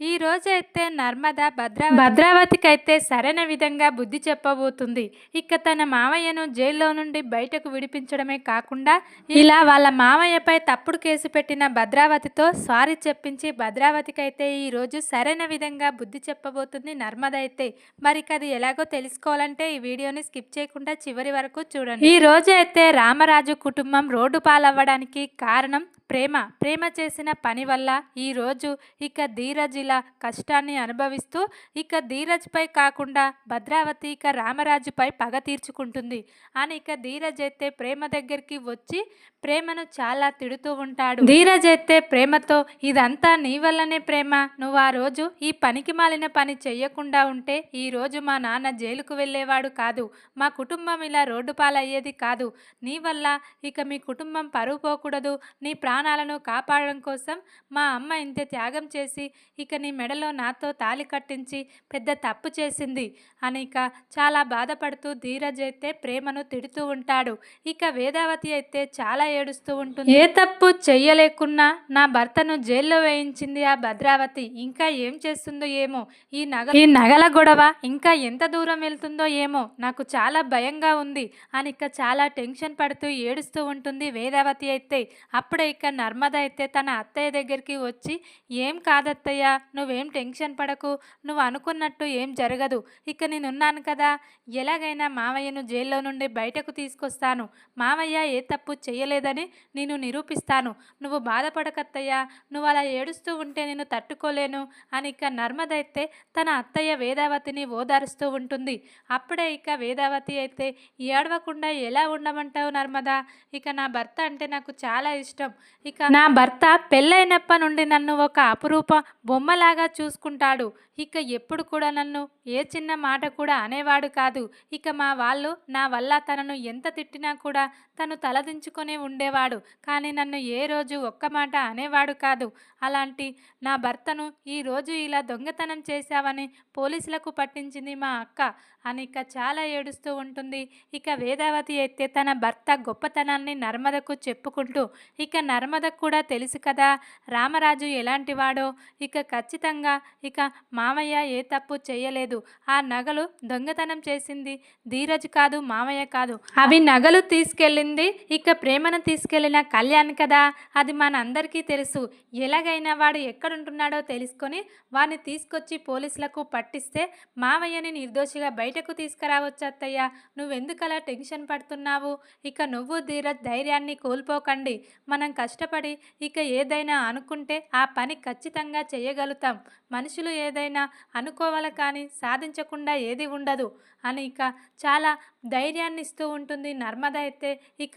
ఈ రోజు అయితే నర్మద భద్రా భద్రావతికి అయితే సరైన విధంగా బుద్ధి చెప్పబోతుంది. ఇక తన మామయ్యను జైల్లో నుండి బయటకు విడిపించడమే కాకుండా ఇలా వాళ్ళ మామయ్యపై తప్పుడు కేసు పెట్టిన భద్రావతితో సారీ చెప్పించి భద్రావతికి అయితే ఈ రోజు సరైన విధంగా బుద్ధి చెప్పబోతుంది నర్మద అయితే. మరి అది ఎలాగో తెలుసుకోవాలంటే ఈ వీడియోని స్కిప్ చేయకుండా చివరి వరకు చూడండి. ఈ రోజు అయితే రామరాజు కుటుంబం రోడ్డు పాలవ్వడానికి కారణం ప్రేమ. ప్రేమ చేసిన పని వల్ల ఈరోజు ఇక ధీరజ్ ఇలా కష్టాన్ని అనుభవిస్తూ ఇక ధీరజ్పై కాకుండా భద్రావతి ఇక రామరాజుపై పగ తీర్చుకుంటుంది. అని ఇక ధీరజ్ అయితే ప్రేమ దగ్గరికి వచ్చి ప్రేమను చాలా తిడుతూ ఉంటాడు. ధీరజ్ అయితే ప్రేమతో ఇదంతా నీ వల్లనే ప్రేమ. నువ్వు ఆ రోజు ఈ పనికి మాలిన పని చెయ్యకుండా ఉంటే ఈ రోజు మా నాన్న జైలుకు వెళ్ళేవాడు కాదు. మా కుటుంబం ఇలా రోడ్డు పాలయ్యేది కాదు. నీ వల్ల ఇక మీ కుటుంబం పరువు పోకూడదు. నీ ప్రాణాలను కాపాడడం కోసం మా అమ్మ ఇంత త్యాగం చేసి ఇక నీ మెడలో నాతో తాలి కట్టించి పెద్ద తప్పు చేసింది. అనిక చాలా బాధపడుతూ ధీరజ్ అయితే ప్రేమను తిడుతూ ఉంటాడు. ఇక వేదావతి అయితే చాలా ఏడుస్తూ ఉంటుంది. ఏ తప్పు చెయ్యలేకున్నా నా భర్తను జైల్లో వేయించింది ఆ భద్రావతి. ఇంకా ఏం చేస్తుందో ఏమో? ఈ నగ ఈ నగల గొడవ ఇంకా ఎంత దూరం వెళ్తుందో ఏమో? నాకు చాలా భయంగా ఉంది. అని ఇక చాలా టెన్షన్ పడుతూ ఏడుస్తూ ఉంటుంది వేదావతి అయితే. అప్పుడే ఇక నర్మద అయితే తన అత్తయ్య దగ్గరికి వచ్చి ఏం కాదత్తయ్య నువ్వేం టెన్షన్ పడకు నువ్వు అనుకున్నట్టు ఏం జరగదు. ఇక నేనున్నాను కదా ఎలాగైనా మావయ్యను జైల్లో నుండి బయటకు తీసుకొస్తాను. మావయ్య ఏ తప్పు చేయలేదని నేను నిరూపిస్తాను. నువ్వు బాధపడకత్తయ్యా నువ్వు అలా ఏడుస్తూ ఉంటే నేను తట్టుకోలేను అని ఇక నర్మద అయితే తన అత్తయ్య వేదావతిని ఓదారుస్తూ ఉంటుంది. అప్పుడే ఇక వేదావతి అయితే ఏడవకుండా ఎలా ఉండమంటావు నర్మదా? ఇక నా భర్త అంటే నాకు చాలా ఇష్టం. ఇక నా భర్త పెళ్ళైనప్పటి నుండి నన్ను ఒక అపురూప బొమ్మలాగా చూసుకుంటాడు. ఇక ఎప్పుడు కూడా నన్ను ఏ చిన్న మాట కూడా అనేవాడు కాదు. ఇక మా వాళ్ళు నా వల్ల తనను ఎంత తిట్టినా కూడా తను తలదించుకొని ఉండేవాడు. కానీ నన్ను ఏ రోజు ఒక్క మాట అనేవాడు కాదు. అలాంటి నా భర్తను ఈరోజు ఇలా దొంగతనం చేశావని పోలీసులకు పట్టించింది మా అక్క. అని ఇక చాలా ఏడుస్తూ ఉంటుంది. ఇక వేదావతి అయితే తన భర్త గొప్పతనాన్ని నర్మదకు చెప్పుకుంటూ ఇక నర్మదకు కూడా తెలుసు కదా రామరాజు ఎలాంటివాడో. ఇక ఖచ్చితంగా ఇక మామయ్య ఏ తప్పు చేయలేదు. ఆ నగలు దొంగతనం చేసింది ధీరజ్ కాదు మామయ్య కాదు. అవి నగలు తీసుకెళ్ళింది ఇక ప్రేమను తీసుకెళ్ళిన కళ్యాణ్ కదా. అది మనందరికీ తెలుసు. ఎలాగైనా వాడు ఎక్కడుంటున్నాడో తెలుసుకొని వాడిని తీసుకొచ్చి పోలీసులకు పట్టిస్తే మావయ్యని నిర్దోషిగా బయట బయటకు తీసుకురావచ్చు అత్తయ్య నువ్వెందుకలా టెన్షన్ పడుతున్నావు? ఇక నువ్వు ధీరజ్ ధైర్యాన్ని కోల్పోకండి. మనం కష్టపడి ఇక ఏదైనా అనుకుంటే ఆ పని ఖచ్చితంగా చేయగలుగుతాం. మనుషులు ఏదైనా అనుకోవాలి కానీ సాధించకుండా ఏది ఉండదు. అని ఇక చాలా ధైర్యాన్ని ఇస్తూ ఉంటుంది నర్మద అయితే. ఇక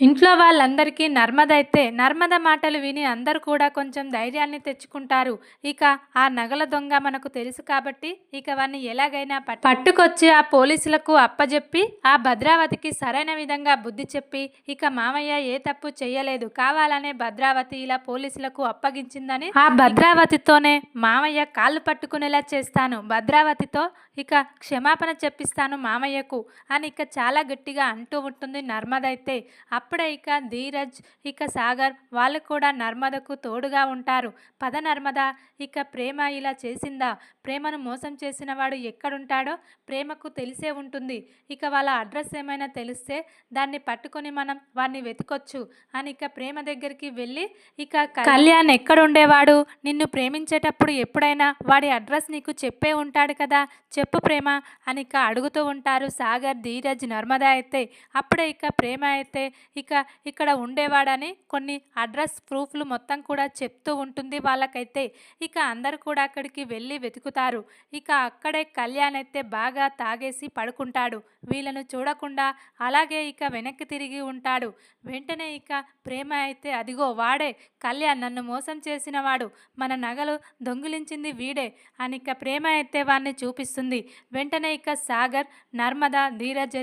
ఇంట్లో వాళ్ళందరికీ నర్మద అయితే నర్మద మాటలు విని అందరూ కూడా కొంచెం ధైర్యాన్ని తెచ్చుకుంటారు. ఇక ఆ నగల దొంగ మనకు తెలుసు కాబట్టి ఇక వాడిని ఎలాగైనా పట్- పట్టుకొచ్చి ఆ పోలీసులకు అప్పజెప్పి ఆ భద్రావతికి సరైన విధంగా బుద్ధి చెప్పి ఇక మామయ్య ఏ తప్పు చేయలేదు కావాలనే భద్రావతి ఇలా పోలీసులకు అప్పగించిందని ఆ భద్రావతితోనే మామయ్య కాళ్ళు పట్టుకునేలా చేస్తాను. భద్రావతితో ఇక క్షమాపణ చెప్పిస్తాను మామయ్యకు అని ఇక చాలా గట్టిగా అంటూ ఉంటుంది నర్మద అయితే అప్పుడే ఇక ధీరజ్ ఇక సాగర్ వాళ్ళు కూడా నర్మదకు తోడుగా ఉంటారు. పద నర్మద ఇక ప్రేమ ఇలా చేసిందా? ప్రేమను మోసం చేసిన వాడు ఎక్కడుంటాడో ప్రేమకు తెలిసే ఉంటుంది. ఇక వాళ్ళ అడ్రస్ ఏమైనా తెలిస్తే దాన్ని పట్టుకొని మనం వాడిని వెతకొచ్చు అని ఇక ప్రేమ దగ్గరికి వెళ్ళి ఇక కళ్యాణ్ ఎక్కడుండేవాడు? నిన్ను ప్రేమించేటప్పుడు ఎప్పుడైనా వాడి అడ్రస్ నీకు చెప్పే ఉంటాడు కదా? చెప్పు ప్రేమ అని ఇక అడుగుతూ ఉంటారు సాగర్ ధీరజ్ నర్మదా అయితే అప్పుడే ఇక ప్రేమ అయితే ఇక ఇక్కడ ఉండేవాడని కొన్ని అడ్రస్ ప్రూఫ్లు మొత్తం కూడా చెప్తూ ఉంటుంది వాళ్ళకైతే. ఇక అందరు కూడా అక్కడికి వెళ్ళి వెతుకుతారు. ఇక అక్కడే కళ్యాణ్ అయితే బాగా తాగేసి పడుకుంటాడు. వీళ్ళను చూడకుండా అలాగే ఇక వెనక్కి తిరిగి ఉంటాడు. వెంటనే ఇక ప్రేమ అయితే అదిగో వాడే కళ్యాణ్ నన్ను మోసం చేసిన వాడు మన నగలు దొంగిలించింది వీడే అని ఇక ప్రేమ అయితే వాడిని చూపిస్తుంది. వెంటనే ఇక సాగర్ నర్మద ధీరజ్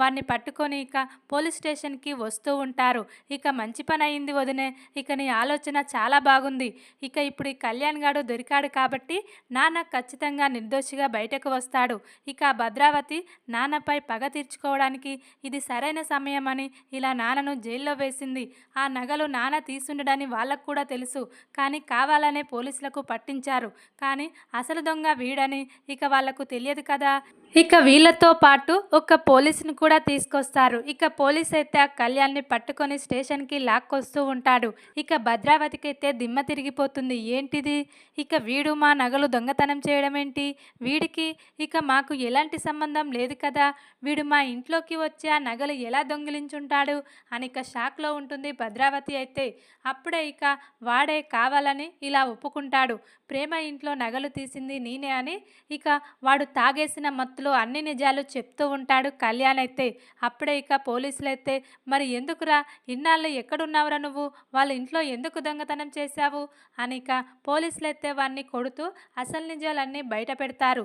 వారిని అయితే పట్టుకొని ఇక పోలీస్ స్టేషన్కి వస్తూ ఉంటారు. ఇక మంచి పని అయింది వదినే. ఇక నీ ఆలోచన చాలా బాగుంది. ఇక ఇప్పుడు ఈ కళ్యాణ్ గాడు దొరికాడు కాబట్టి నాన్న ఖచ్చితంగా నిర్దోషిగా బయటకు వస్తాడు. ఇక భద్రావతి నాన్నపై పగ తీర్చుకోవడానికి ఇది సరైన సమయం అని ఇలా నాన్నను జైల్లో వేసింది. ఆ నగలు నాన్న తీసుండడని వాళ్ళకు కూడా తెలుసు. కానీ కావాలనే పోలీసులకు పట్టించారు. కానీ అసలు దొంగ వీడని ఇక వాళ్ళకు తెలియదు కదా. ఇక వీళ్ళతో పాటు ఒక పోలీసును కూడా తీసుకొస్తారు. ఇక పోలీస్ అయితే ఆ కళ్యాణ్ని పట్టుకొని స్టేషన్కి లాక్కొస్తూ ఉంటాడు. ఇక భద్రావతికి అయితే దిమ్మ తిరిగిపోతుంది. ఏంటిది? ఇక వీడు మా నగలు దొంగతనం చేయడం ఏంటి వీడికి ఇక మాకు ఎలాంటి సంబంధం లేదు కదా? వీడు మా ఇంట్లోకి వచ్చి ఆ నగలు ఎలా దొంగిలించుంటాడు? అని ఇక షాక్లో ఉంటుంది భద్రావతి అయితే. అప్పుడే ఇక వాడే కావాలని ఇలా ఒప్పుకుంటాడు. ప్రేమ ఇంట్లో నగలు తీసింది నేనే అని ఇక వాడు తాగేసిన మత్తులో అన్ని నిజాలు చెప్తూ ఉంటాడు కళ్యాణ్ అయితే. అప్పుడే ఇక పోలీసులు అయితే మరి ఎందుకురా? ఇన్నాళ్ళు ఎక్కడున్నావురా నువ్వు? వాళ్ళ ఇంట్లో ఎందుకు దొంగతనం చేశావు? అని ఇక పోలీసులు అయితే వాడిని కొడుతూ అసలు నిజాలన్నీ బయట పెడతారు.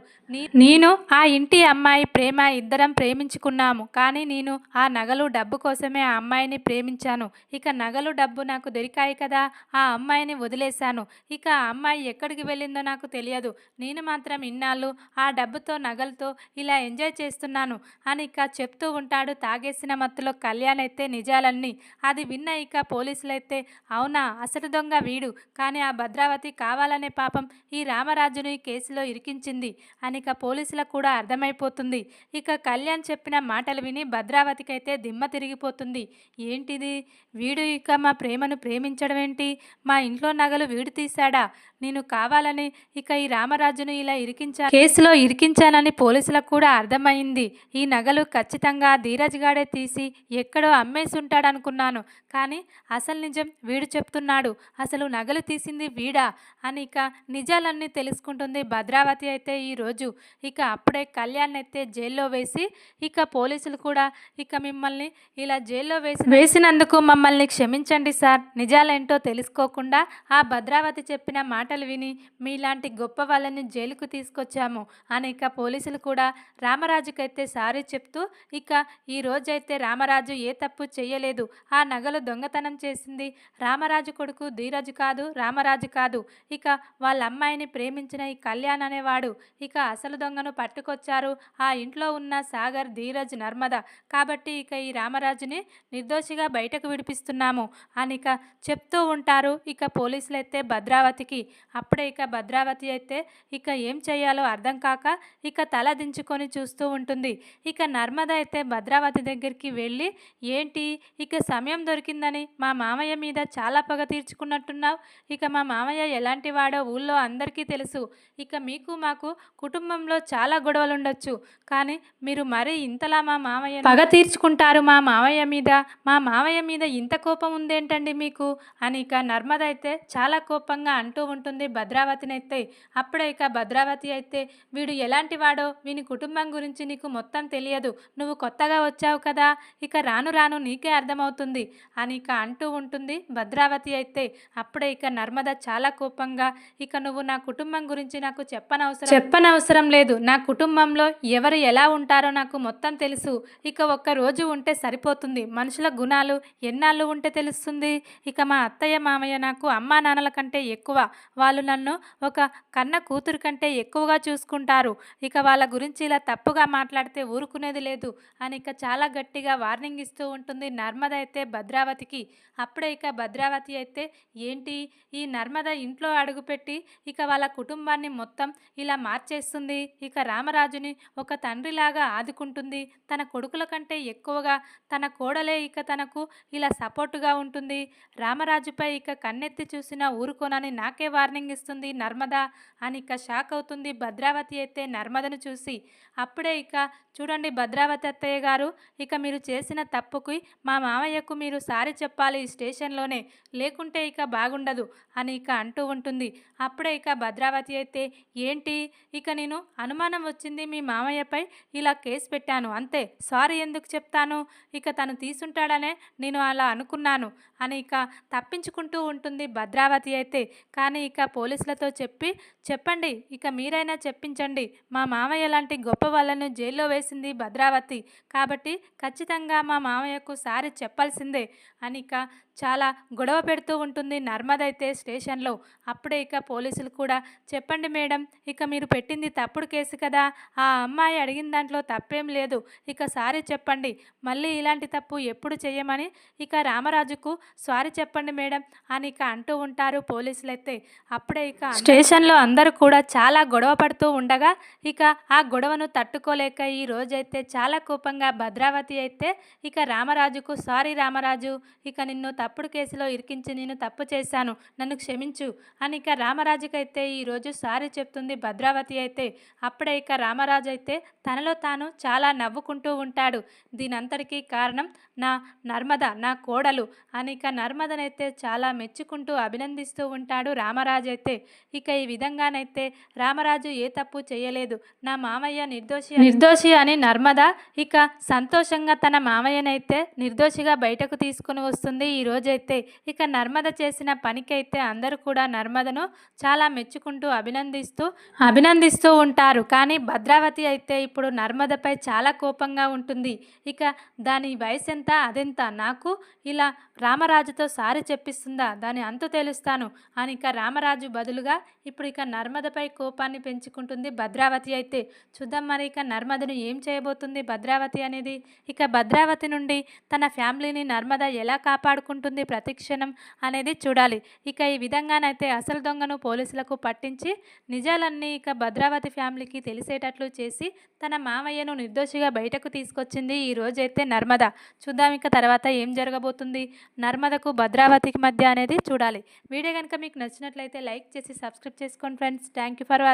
నేను ఆ ఇంటి అమ్మాయి ప్రేమ ఇద్దరం ప్రేమించుకున్నాము. కానీ నేను ఆ నగలు డబ్బు కోసమే ఆ అమ్మాయిని ప్రేమించాను. ఇక నగలు డబ్బు నాకు దొరికాయి కదా ఆ అమ్మాయిని వదిలేశాను. ఇక ఆ అమ్మాయి ఎక్కడికి వెళ్ళిందో నాకు తెలియదు. నేను మాత్రం ఇన్నాళ్ళు ఆ డబ్బుతో నగలతో ఇలా ఎంజాయ్ చేస్తున్నాను అని ఇక చెప్తూ ఉంటాడు. తాగేసిన మత్తులో కళ్యాణ్ అయితే నిజాలన్నీ. అది విన్న ఇక పోలీసులైతే అవునా? అసలు దొంగ వీడు. కానీ ఆ భద్రావతి కావాలనే పాపం ఈ రామరాజును ఈ కేసులో ఇరికించింది అని ఇక పోలీసులకు కూడా అర్థమైపోతుంది. ఇక కళ్యాణ్ చెప్పిన మాటలు విని భద్రావతికైతే దిమ్మ తిరిగిపోతుంది. ఏంటిది? వీడు ఇక మా ప్రేమను ప్రేమించడం ఏంటి మా ఇంట్లో నగలు వీడు తీశాడా? నేను కావాలని ఇక ఈ రామరాజును ఇలా ఇరికించా కేసులో ఇరికించానని పోలీసులకు కూడా అర్థమైంది. ఈ నగలు ఖచ్చితంగా ధీరజ్ గాడే తీసి ఎక్కడో అమ్మేసి ఉంటాడనుకున్నాను కానీ అసలు నిజం వీడు చెప్తున్నాడు. అసలు నగలు తీసింది వీడా? అని ఇక నిజాలన్నీ తెలుసుకుంటుంది భద్రావతి అయితే ఈరోజు ఇక అప్పుడే కళ్యాణ్ అయితే జైల్లో వేసి ఇక పోలీసులు కూడా ఇక మిమ్మల్ని ఇలా జైల్లో వేసి వేసినందుకు మమ్మల్ని క్షమించండి సార్. నిజాలేంటో తెలుసుకోకుండా ఆ భద్రావతి చెప్పిన మాటలు విని మీలాంటి గొప్ప వాళ్ళని జైలుకు తీసుకొచ్చాము. అని ఇక పోలీసులు కూడా రామరాజుకైతే సారీ చెప్తూ ఇక ఈ రోజైతే రామరాజు ఏ తప్పు చేయలేదు ఆ నగలు దొంగతనం చేసింది రామరాజు కొడుకు ధీరజు కాదు రామరాజు కాదు. ఇక వాళ్ళ అమ్మాయిని ప్రేమించిన ఈ కళ్యాణ్ అనేవాడు ఇక అసలు దొంగను పట్టుకొచ్చారు. ఆ ఇంట్లో ఉన్న సాగర్ ధీరజ్ నర్మద. కాబట్టి ఇక ఈ రామరాజుని నిర్దోషిగా బయటకు విడిపిస్తున్నాము అని ఇక చెప్తూ ఉంటారు ఇక పోలీసులు అయితే భద్రావతికి. అప్పుడే ఇక భద్రావతి అయితే ఇక ఏం చేయాలో అర్థం కాక ఇక తలదించి దించుకొని చూస్తూ ఉంటుంది. ఇక నర్మద అయితే భద్రావతి దగ్గరికి వెళ్ళి ఏంటి? ఇక సమయం దొరికిందని మా మామయ్య మీద చాలా పగ తీర్చుకున్నట్టున్నావు. ఇక మా మామయ్య ఎలాంటి వాడో ఊళ్ళో అందరికీ తెలుసు. ఇక మీకు మాకు కుటుంబంలో చాలా గొడవలు ఉండొచ్చు కానీ మీరు మరీ ఇంతలా మా మామయ్య పగ తీర్చుకుంటారు మా మామయ్య మీద. మా మామయ్య మీద ఇంత కోపం ఉందేంటండి మీకు? అని ఇక నర్మద అయితే చాలా కోపంగా అంటూ ఉంటుంది భద్రావతిని అయితే అప్పుడే ఇక భద్రావతి అయితే వీడు ఎలాంటి వాడో? వీని నీ కుటుంబం గురించి నీకు మొత్తం తెలియదు. నువ్వు కొత్తగా వచ్చావు కదా. ఇక రాను రాను నీకే అర్థమవుతుంది. అని ఇక అంటూ ఉంటుంది భద్రావతి అయితే. అప్పుడే ఇక నర్మద చాలా కోపంగా ఇక నువ్వు నా కుటుంబం గురించి నాకు చెప్పనవసరం చెప్పనవసరం లేదు. నా కుటుంబంలో ఎవరు ఎలా ఉంటారో నాకు మొత్తం తెలుసు. ఇక ఒక్క రోజు ఉంటే సరిపోతుంది. మనుషుల గుణాలు ఎన్నాళ్ళు ఉంటే తెలుస్తుంది. ఇక మా అత్తయ్య మామయ్య నాకు అమ్మా నాన్నల కంటే ఎక్కువ. వాళ్ళు నన్ను ఒక కన్న కూతురు కంటే ఎక్కువగా చూసుకుంటారు. ఇక వాళ్ళ గురించి ఇలా తప్పుగా మాట్లాడితే ఊరుకునేది లేదు అని ఇక చాలా గట్టిగా వార్నింగ్ ఇస్తూ ఉంటుంది నర్మద అయితే భద్రావతికి. అప్పుడే ఇక భద్రావతి అయితే ఏంటి? ఈ నర్మద ఇంట్లో అడుగుపెట్టి ఇక వాళ్ళ కుటుంబాన్ని మొత్తం ఇలా మార్చేస్తుంది. ఇక రామరాజుని ఒక తండ్రిలాగా ఆదుకుంటుంది. తన కొడుకుల కంటే ఎక్కువగా తన కోడలే ఇక తనకు ఇలా సపోర్టుగా ఉంటుంది. రామరాజుపై ఇక కన్నెత్తి చూసినా ఊరుకోనని నాకే వార్నింగ్ ఇస్తుంది నర్మద అని ఇక షాక్ అవుతుంది. భద్రావతి అయితే నర్మదను చూసి అప్పుడే ఇక చూడండి భద్రావతి అత్తయ్య గారు ఇక మీరు చేసిన తప్పుకి మా మామయ్యకు మీరు సారీ చెప్పాలి ఈ స్టేషన్లోనే లేకుంటే ఇక బాగుండదు అని ఇక అంటూ ఉంటుంది. అప్పుడే ఇక భద్రావతి అయితే ఏంటి? ఇక నేను అనుమానం వచ్చింది మీ మామయ్యపై ఇలా కేసు పెట్టాను అంతే సారీ ఎందుకు చెప్తాను? ఇక తను తీసుంటాడనే నేను అలా అనుకున్నాను అని ఇక తప్పించుకుంటూ ఉంటుంది భద్రావతి అయితే. కానీ ఇక పోలీసులతో చెప్పి చెప్పండి ఇక మీరైనా చెప్పించండి మా మామయ్య లాంటి గొప్ప వాళ్ళను జైల్లో వేసింది భద్రావతి. కాబట్టి ఖచ్చితంగా మా మామయ్యకు సారి చెప్పాల్సిందే. అనిక చాలా గొడవ పెడుతూ ఉంటుంది. నర్మద అయితే స్టేషన్లో అప్పుడే ఇక పోలీసులు కూడా చెప్పండి మేడం ఇక మీరు పెట్టింది తప్పుడు కేసు కదా ఆ అమ్మాయి అడిగిన దాంట్లో తప్పేం లేదు ఇక సారీ చెప్పండి మళ్ళీ ఇలాంటి తప్పు ఎప్పుడు చేయమని ఇక రామరాజుకు సారీ చెప్పండి మేడం అని ఇక అంటూ ఉంటారు పోలీసులు అయితే అప్పుడే ఇక స్టేషన్లో అందరూ కూడా చాలా గొడవ పడుతూ ఉండగా ఇక ఆ గొడవను తట్టుకోలేక ఈ రోజైతే చాలా కోపంగా భద్రావతి అయితే ఇక రామరాజుకు సారీ రామరాజు ఇక నిన్ను తప్పుడు కేసులో ఇరికించి నేను తప్పు చేశాను నన్ను క్షమించు. అని ఇక రామరాజుకైతే ఈరోజు సారీ చెప్తుంది భద్రావతి అయితే. అప్పుడే ఇక రామరాజు అయితే తనలో తాను చాలా నవ్వుకుంటూ ఉంటాడు. దీనంతటికీ కారణం నా నర్మద నా కోడలు అని ఇక నర్మదనైతే చాలా మెచ్చుకుంటూ అభినందిస్తూ ఉంటాడు రామరాజు అయితే. ఇక ఈ విధంగానైతే రామరాజు ఏ తప్పు చేయలేదు. నా మామయ్య నిర్దోషి నిర్దోషి అని నర్మద ఇక సంతోషంగా తన మామయ్యనైతే నిర్దోషిగా బయటకు తీసుకుని వస్తుంది. ఈ రోజైతే ఇక నర్మద చేసిన పనికైతే అందరూ కూడా నర్మదను చాలా మెచ్చుకుంటూ అభినందిస్తూ అభినందిస్తూ ఉంటారు. కానీ భద్రావతి అయితే ఇప్పుడు నర్మదపై చాలా కోపంగా ఉంటుంది. ఇక దాని వయసు ఎంత అదెంత? నాకు ఇలా రామరాజుతో సారి చెప్పిస్తుందా? దాని అంతు తెలుస్తాను. అని ఇక రామరాజు బదులుగా ఇప్పుడు ఇక నర్మదపై కోపాన్ని పెంచుకుంటుంది భద్రావతి అయితే. చూద్దాం మరి ఇక నర్మదను ఏం చేయబోతుంది భద్రావతి అనేది? ఇక భద్రావతి నుండి తన ఫ్యామిలీని నర్మద ఎలా కాపాడుకుంటుంది? ఉంటుంది. ప్రతిక్షణం అనేది చూడాలి. ఇక ఈ విధంగానైతే అసలు దొంగను పోలీసులకు పట్టించి నిజాలన్నీ ఇక భద్రావతి ఫ్యామిలీకి తెలిసేటట్లు చేసి తన మామయ్యను నిర్దోషిగా బయటకు తీసుకొచ్చింది ఈ రోజైతే నర్మద. చూద్దాం ఇక తర్వాత ఏం జరగబోతుంది. నర్మదకు భద్రావతికి మధ్య అనేది చూడాలి. వీడియో కనుక మీకు నచ్చినట్లయితే లైక్ చేసి సబ్స్క్రైబ్ చేసుకోండి friends. Thank you for watching